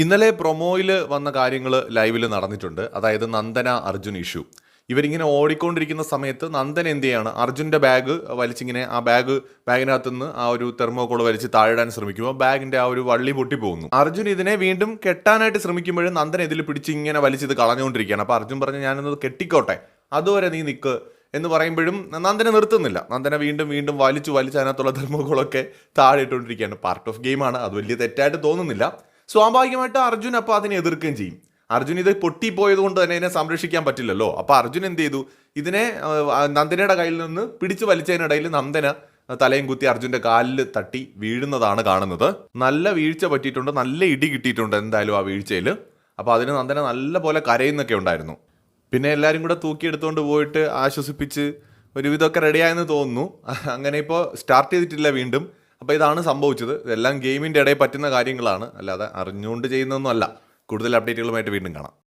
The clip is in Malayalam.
ഇന്നലെ പ്രൊമോയിൽ വന്ന കാര്യങ്ങൾ ലൈവിൽ നടന്നിട്ടുണ്ട്. അതായത് നന്ദന അർജുൻ ഇഷ്യൂ ഇവരിങ്ങനെ ഓടിക്കൊണ്ടിരിക്കുന്ന സമയത്ത് നന്ദൻ എന്ത് ചെയ്യാണ്? അർജുന്റെ ബാഗ് വലിച്ചിങ്ങനെ ആ ബാഗ് ബാഗിനകത്ത് നിന്ന് ആ ഒരു തെർമോക്കോൾ വലിച്ച് താഴെടാൻ ശ്രമിക്കുമ്പോൾ ബാഗിന്റെ ആ ഒരു വള്ളി പൊട്ടി പോകുന്നു അർജുൻ ഇതിനെ വീണ്ടും കെട്ടാനായിട്ട് ശ്രമിക്കുമ്പോഴും നന്ദൻ ഇതിൽ പിടിച്ച് ഇങ്ങനെ വലിച്ചിത് കളഞ്ഞുകൊണ്ടിരിക്കുകയാണ്. അപ്പോൾ അർജുൻ പറഞ്ഞു ഞാനൊന്ന് കെട്ടിക്കോട്ടെ. അതുവരെ നീ നിൽക്ക് എന്ന് പറയുമ്പോഴും നന്ദനെ നിർത്തുന്നില്ല. നന്ദനെ വീണ്ടും വീണ്ടും വലിച്ചു വലിച്ച് അതിനകത്തുള്ള ധർമ്മങ്ങളൊക്കെ താഴെ ഇട്ടുകൊണ്ടിരിക്കുകയാണ് പാർട്ട് ഓഫ് ഗെയിമാണ് അത് വലിയ തെറ്റായിട്ട് തോന്നുന്നില്ല. സ്വാഭാവികമായിട്ട് അർജുൻ അപ്പോൾ അതിനെ എതിർക്കുകയും ചെയ്യും. അർജുൻ ഇത് പൊട്ടിപ്പോയത് കൊണ്ട് തന്നെ ഇതിനെ സംരക്ഷിക്കാൻ പറ്റില്ലല്ലോ. അപ്പോൾ അർജുൻ എന്ത് ചെയ്തു? ഇതിനെ നന്ദനയുടെ കയ്യിൽ നിന്ന് പിടിച്ചു വലിച്ചതിനിടയിൽ നന്ദന തലയും കുത്തി അർജുന്റെ കാലിൽ തട്ടി വീഴുന്നതാണ് കാണുന്നത്. നല്ല വീഴ്ച പറ്റിയിട്ടുണ്ട്. നല്ല ഇടി കിട്ടിയിട്ടുണ്ട് എന്തായാലും ആ വീഴ്ചയിൽ. അപ്പോൾ അതിന് നന്ദന നല്ല പോലെ കരയുന്നൊക്കെ ഉണ്ടായിരുന്നു. പിന്നെ എല്ലാവരും കൂടെ തൂക്കിയെടുത്തുകൊണ്ട് പോയിട്ട് ആശ്വസിപ്പിച്ച് ഒരുവിധമൊക്കെ റെഡിയായെന്ന് തോന്നുന്നു. അങ്ങനെ ഇപ്പോൾ സ്റ്റാർട്ട് ചെയ്തിട്ടില്ല വീണ്ടും. അപ്പോൾ ഇതാണ് സംഭവിച്ചത്. ഇതെല്ലാം ഗെയിമിന്റെ ഇടയിൽ പറ്റുന്ന കാര്യങ്ങളാണ്. അല്ലാതെ അറിഞ്ഞുകൊണ്ട് ചെയ്യുന്നതൊന്നും അല്ല. കൂടുതൽ അപ്ഡേറ്റുകളുമായിട്ട് വീണ്ടും കാണാം.